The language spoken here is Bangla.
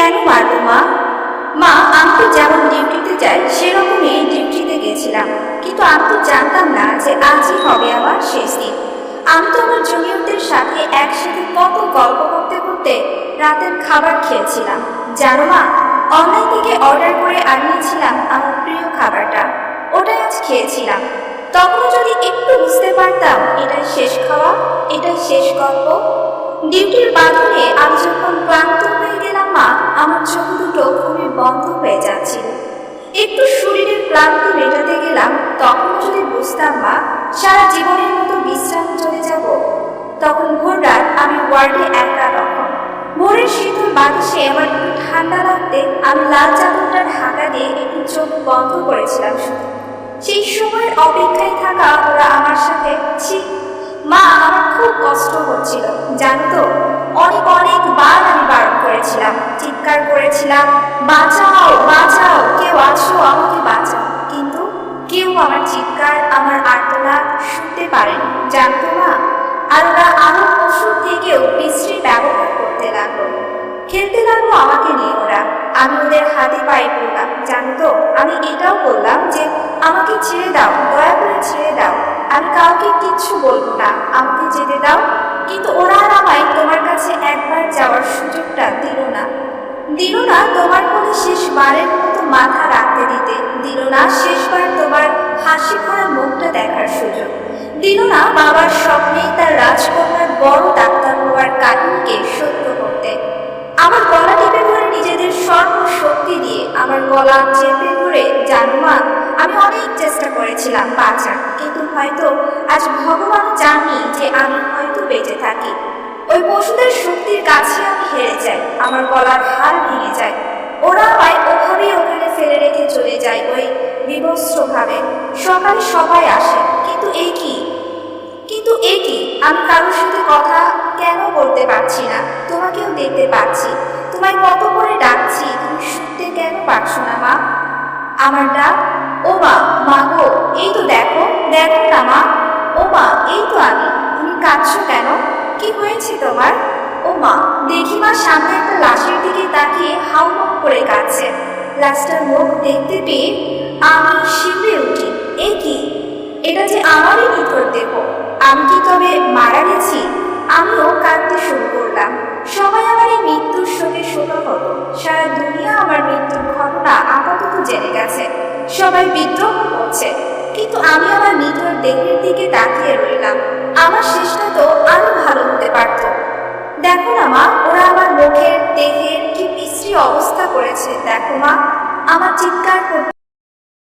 কেন পারব মা। মা আমি তো যেমন ডিউটিতে যাই, সেরকমই ডিউটিতে গেছিলাম। কিন্তু আমি তো জানতাম না যে আজই হবে আমার শেষ দিন। আমি তো আমার জুনিয়রদের সাথে একসাথে কত গল্প করতে করতে রাতের খাবার খেয়েছিলাম। জানো মা অনলাইন থেকে অর্ডার করে আনিয়েছিলাম আমার প্রিয় খাবারটা। ওটাই আজ খেয়েছিলাম। তখন যদি একটু বুঝতে পারতাম, এটাই শেষ খাওয়া, এটাই শেষ গল্প। ডিউটির বাঁধনে ক্লান্তি মেটাতে গেলাম, তখন যদি বুঝতাম মা, সারা জীবনের মতো বিশ্রাম চলে যাব। তখন ভোর রাত আমি ওয়ার্ডে একা তখন ভোরের শীতল বাতাসে আমার একটু ঠান্ডা লাগতে আমি লাল চাদরটা ঢাকা দিয়ে একটু চোখ বন্ধ করেছিলাম শুধু। সেই সময়ের অপেক্ষায় থাকা ওরা আমার সাথে, ছি, মা আমার খুব কষ্ট হচ্ছিল জানো তো? অনেক বার আমি বারণ করেছিলাম, চিৎকার করেছিলাম, বাঁচাও বাঁচাও। চিৎকার আমার আর্তনা শুনতে পারেনি জানতো আর ওরা আরও ওষুধ থেকেও বিশ্রী ব্যবহার করতে লাগল। খেলতে লাগল আমাকে নিয়ে ওরা। আমি ওদের হাতে পায়ে পড়লাম। জানো তো, আমি এটাও বললাম যে আমাকে ছেড়ে দাও, দয়া করে ছেড়ে দাও। আমি কাউকে কিচ্ছু বলব না, আমাকে যেতে দাও। কিন্তু ওরা আর আমায় তোমার কাছে একবার যাওয়ার সুযোগটা দিল না। দিল না তোমার কোলে শেষবারের মতো মাথা রাখতে দিতে। দিল না শেষবার হাসি ভরা মুখটা দেখার সুযোগ। দিল না বাবার স্বপ্নেই তার রাজকন্যার বড় ডাক্তার হওয়ার কাহিনীকে সত্য করতে। আমার গলা টিপে ধরে নিজেদের সর্বশক্তি দিয়ে আমার গলা চেপে ধরে জানো আমি অনেক চেষ্টা করেছিলাম বাঁচার কিন্তু হয়তো আজ ভগবান জানি যে আমি হয়তো বেঁচে থাকি। ওই পশুদের শক্তির কাছে আমি হেরে যাই, আমার গলার হার ভেঙে যায়। সকালে সবাই আসে। কিন্তু এই কি? কিন্তু এ কি? আমি কারোর সাথে কথা কেন বলতে পারছি না? তোমাকেও দেখতে পাচ্ছি। তোমায় কত করে ডাকছি, তুমি শুনতে কেন পারছ না, মা? আমার ডাক? ও মা মা গো, এই তো দেখো দেখো না, মা। ও মা, এই তো আমি। তুমি কাঁদছো কেন? কি হয়েছে তোমার? ও মা, দেখি মা, সামনে একটা লাশের দিকে তাকিয়ে হাউমাউ করে কাঁদছে। লাশটার মুখ দেখতে পেয়ে আমি শিবরে উঠি। মৃত্যুর শোকে সারা দুনিয়া আমার মৃত্যুর ঘটনা আপাতত জেনে গেছে। সবাই বিদ্রোহ করছে, কিন্তু আমি আমার নিথর দেহের দিকে তাকিয়ে রইলাম। আমার শেষটা তো আরও ভালো হতে পারতো। দেখো না মা, ওরা আমার মুখের, দেহের কি বিশ্রী অবস্থা করেছে। দেখো মা, আমার চিৎকার করতে